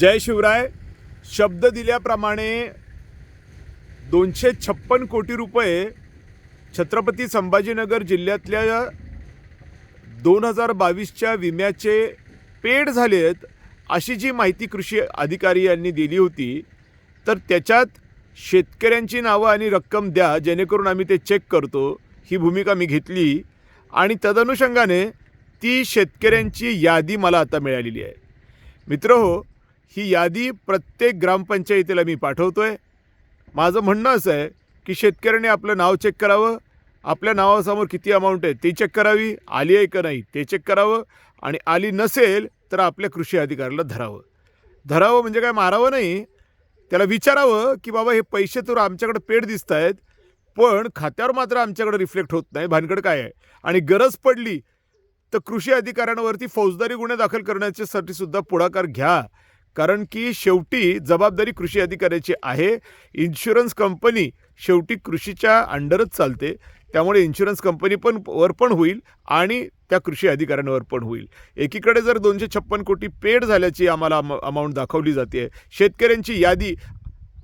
जय शिवराय. शब्द दिल्याप्रमाणे दोनशे छप्पन कोटी रुपये छत्रपती संभाजीनगर जिल्ह्यातल्या दोन हजार बावीसच्या विम्याचे पेड झाले आहेत अशी जी माहिती कृषी अधिकारी यांनी दिली होती तर त्याच्यात शेतकऱ्यांची नावं आणि रक्कम द्या जेणेकरून आम्ही ते चेक करतो. ही भूमिका मी घेतली आणि तदनुषंगाने ती शेतकऱ्यांची यादी मला आता मिळालेली आहे. मित्र हो ही यादी प्रत्येक ग्रामपंचायतीला मी पाठवतो आहे माझं म्हणणं असं आहे की शेतकऱ्याने आपलं नाव चेक करावं. आपल्या नावासमोर किती अमाऊंट आहे ती चेक करावी. आली आहे का नाही ते चेक करावं. आणि आली नसेल तर आपल्या कृषी अधिकाऱ्याला धरावं. धरावं म्हणजे काय मारावं नाही. त्याला विचारावं की बाबा हे पैसे तर आमच्याकडे पेड दिसत आहेत पण खात्यावर मात्र आमच्याकडे रिफ्लेक्ट होत नाही. भानगड काय आहे? आणि गरज पडली तर कृषी अधिकाऱ्यांवरती फौजदारी गुन्हे दाखल करण्याच्यासाठी सुद्धा पुढाकार घ्या. कारण की शेवटी जबाबदारी कृषी अधिकाऱ्याची आहे. इन्शुरन्स कंपनी शेवटी कृषीच्या अंडरच चालते. त्यामुळे इन्शुरन्स कंपनी पण वर पण होईल आणि त्या कृषी अधिकाऱ्यांवर पण होईल. एकीकडे जर दोनशे छप्पन कोटी पेड झाल्याची आम्हाला अम अमाऊंट दाखवली जाते. शेतकऱ्यांची यादी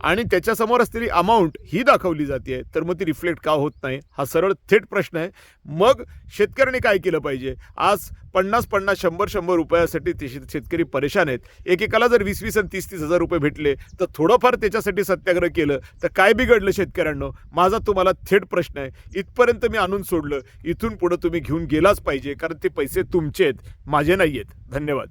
आणि त्याच्यासमोर असलेली अमाऊंट ही दाखवली जाते तर मग ती रिफ्लेक्ट का होत नाही? हा सरळ थेट प्रश्न आहे. मग शेतकऱ्याने काय केलं पाहिजे? आज पन्नास पन्नास शंभर शंभर रुपयासाठी ते शेतकरी परेशान आहेत. एकेकाला जर वीस वीस आणि तीस तीस हजार रुपये भेटले तर थोडंफार त्याच्यासाठी सत्याग्रह केलं तर काय बिघडलं शेतकऱ्यांनो? माझा तुम्हाला थेट प्रश्न आहे. इथपर्यंत मी आणून सोडलं. इथून पुढं तुम्ही घेऊन गेलाच पाहिजे कारण ते पैसे तुमचे आहेत माझे नाही आहेत धन्यवाद.